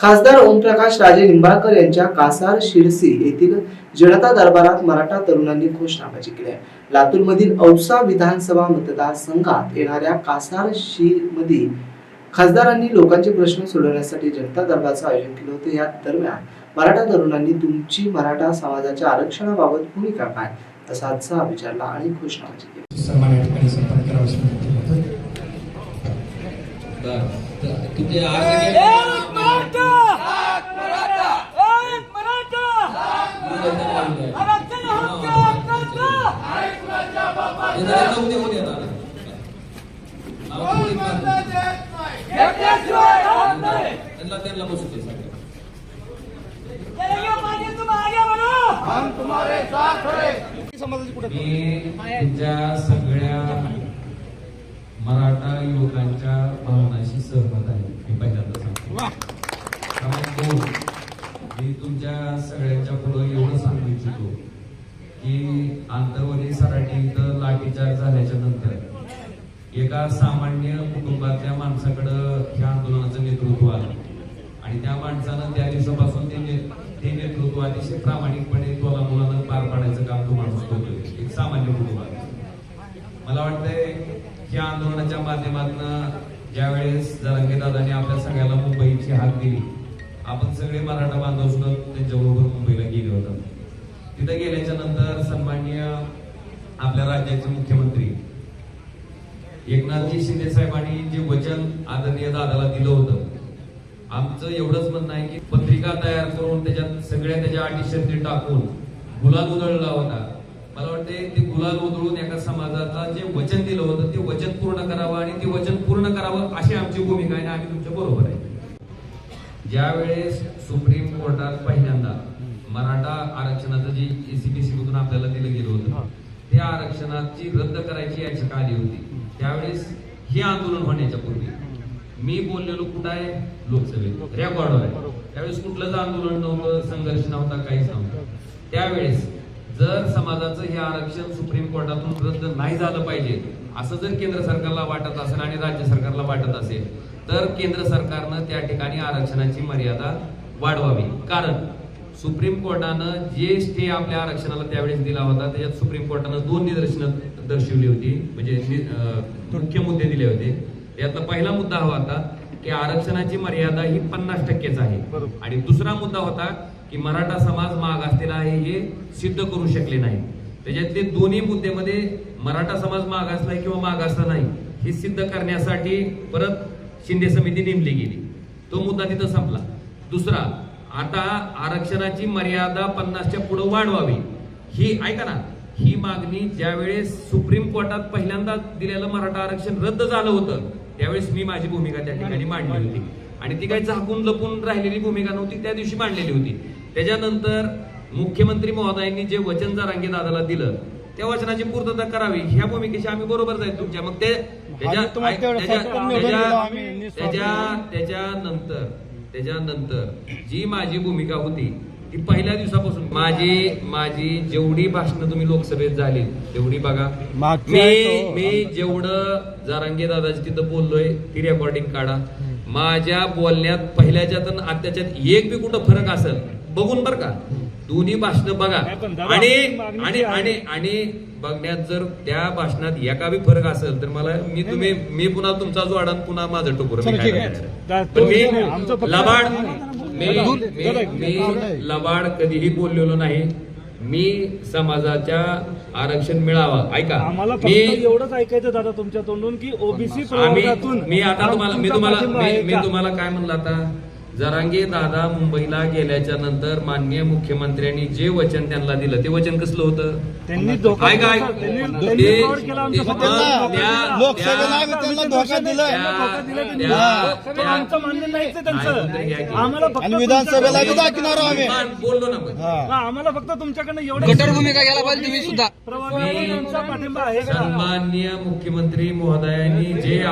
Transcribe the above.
खासदार ओमप्रकाश राजे निंबाळकर यांच्या कासार शिरसी येथील जनता दरबारात मराठा तरुणांनी घोषणाबाजी केली आहे. लातूरमधील औसा विधानसभा मतदारसंघात येणाऱ्या कासारमध्ये खासदारांनी लोकांचे प्रश्न सोडवण्यासाठी जनता दरबाराचं आयोजन केलं होतं. या दरम्यान मराठा तरुणांनी तुमची मराठा समाजाच्या आरक्षणाबाबत भूमिका काय? असा आजचा विचारला आणि घोषणाबाजी केली. सन्मान या घेतल्याशिवाय त्यांना बसू दे तुमच्या सगळ्या मराठा युवकांच्या भावनाशी सहमत आहे मी पहिल्यांदा सांगतो कारण मी तुमच्या सगळ्यांच्या पुढे एवढं सांगू इच्छितो. की आंतरवली सराठी इथं लाठीचार्ज झाल्याच्यानंतर एका सामान्य कुटुंबातल्या माणसाकडं ह्या आंदोलनाचं नेतृत्व आलं. आणि त्या माणसानं त्या दिवसापासून ते नेतृत्व अतिशय प्रामाणिकपणे तोला मुलानं पार पाडायचं काम तो माणूस करतोय एक सामान्य कुटुंबात मला वाटतंय ह्या आंदोलनाच्या माध्यमातून ज्यावेळेस जरांगे दादाने आपल्या सगळ्याला मुंबईची हाक दिली आपण सगळे मराठा बांधव सुद्धा त्यांच्याबरोबर मुंबईला गेले होतो. तिथे गेल्याच्यानंतर सन्माननीय आपल्या राज्याचे मुख्यमंत्री एकनाथजी शिंदे साहेबांनी जे वचन आदरणीय दादाला दिलं होतं आमचं एवढंच म्हणणं आहे की पत्रिका तयार करून त्याच्यात सगळ्या त्याच्या अटी शर्ती टाकून गुलाल उधळला होता. मला वाटते ते गुलाल उधळून एका समाजाला जे वचन दिलं होतं ते वचन पूर्ण करावं आणि ते वचन पूर्ण करावं अशी आमची भूमिका आहे आणि आम्ही तुमच्या बरोबर आहे. ज्यावेळेस सुप्रीम कोर्टात पहिल्यांदा मराठा आरक्षणाचं जे एसीबीसी मधून आपल्याला दिलं गेलं होतं. त्या आरक्षणाची रद्द करायची याचिका आली होती. त्यावेळेस हे आंदोलन होण्याच्या पूर्वी मी बोललेलो कुठं आहे? लोकसभेत. रेकॉर्डवर आहे. त्यावेळेस कुठलंच आंदोलन नव्हतं संघर्ष नव्हता काहीच नव्हतं. त्यावेळेस जर समाजाचं हे आरक्षण सुप्रीम कोर्टातून रद्द नाही झालं पाहिजे असं जर केंद्र सरकारला वाटत असेल आणि राज्य सरकारला वाटत असेल तर केंद्र सरकारनं त्या ठिकाणी आरक्षणाची मर्यादा वाढवावी. कारण सुप्रीम कोर्टानं जे स्टे आपल्या आरक्षणाला त्यावेळेस दिला होता. त्याच्यात सुप्रीम कोर्टानं दोन निदर्शनं दर्शवली होती. म्हणजे मुख्य मुद्दे दिले होते. त्यातला पहिला मुद्दा हा होता की आरक्षणाची मर्यादा ही पन्नास टक्केच आहे. आणि दुसरा मुद्दा होता की मराठा समाज मागासलेला आहे हे सिद्ध करू शकले नाही. त्याच्यातले दोन्ही मुद्द्यामध्ये मराठा समाज मागासलाय किंवा मागासला नाही हे सिद्ध करण्यासाठी परत शिंदे समिती नेमली गेली. तो मुद्दा तिथं संपला. दुसरा आता आरक्षणाची मर्यादा पन्नासच्या पुढे वाढवावी. ही ऐका ना ही मागणी ज्यावेळेस सुप्रीम कोर्टात पहिल्यांदा दिलेलं मराठा आरक्षण रद्द झालं होतं त्यावेळेस मी माझी भूमिका त्या ठिकाणी मांडली होती. आणि ती काही झाकून लपून राहिलेली भूमिका नव्हती त्या दिवशी मांडलेली होती. त्याच्यानंतर मुख्यमंत्री महोदयांनी जे वचन जरांगे दादाला दिलं त्या वचनाची पूर्तता करावी ह्या भूमिकेशी आम्ही बरोबर जाईल तुमच्या. मग ते त्याच्या त्याच्या-. त्याच्यानंतर त्याच्यानंतर जी माझी भूमिका होती ती पहिल्या दिवसापासून माझी माझी जेवढी भाषणं तुम्ही लोकसभेत झाली तेवढी बघा मी. मी जेवढं जारांगे दादाची तिथं बोललोय ती रेकॉर्डिंग काढा माझ्या बोलण्यात पहिल्याच्यात आणि आत्याच्यात एक बी कुठं फरक असेल बघून बर का दोन्ही भाषणं बघा. आणि आणि आणि आणि बघण्यात जर त्या भाषणात एका बी फरक असेल तर मला मी तुम्ही मी पुन्हा तुमचा जो अडण पुन्हा माझं टोकर. पण मी लबाड मी. लबाड कधीही बोललेलो नाही. मी समाजाच्या आरक्षण मिळावा. ऐका. मी एवढंच ऐकायचं दादा तुमच्या तोंडून की ओबीसी मी आता तुम्हाला मी तुम्हाला मी? तुम्हाला काय म्हणलं आता? जरांगे दादा मुंबईला गेल्याच्यानंतर माननीय मुख्यमंत्र्यांनी जे वचन त्यांना दिलं ते वचन कसलं होतं? त्यांनी धोका काय काय? बोललो ना पण आम्हाला फक्त तुमच्याकडनं एवढं कठोर भूमिका घ्यायला पाहिजे तुम्ही सुद्धा. प्रवर्गातून आमचा पाठिंबा आहे का? सन्माननीय मुख्यमंत्री महोदयांनी जे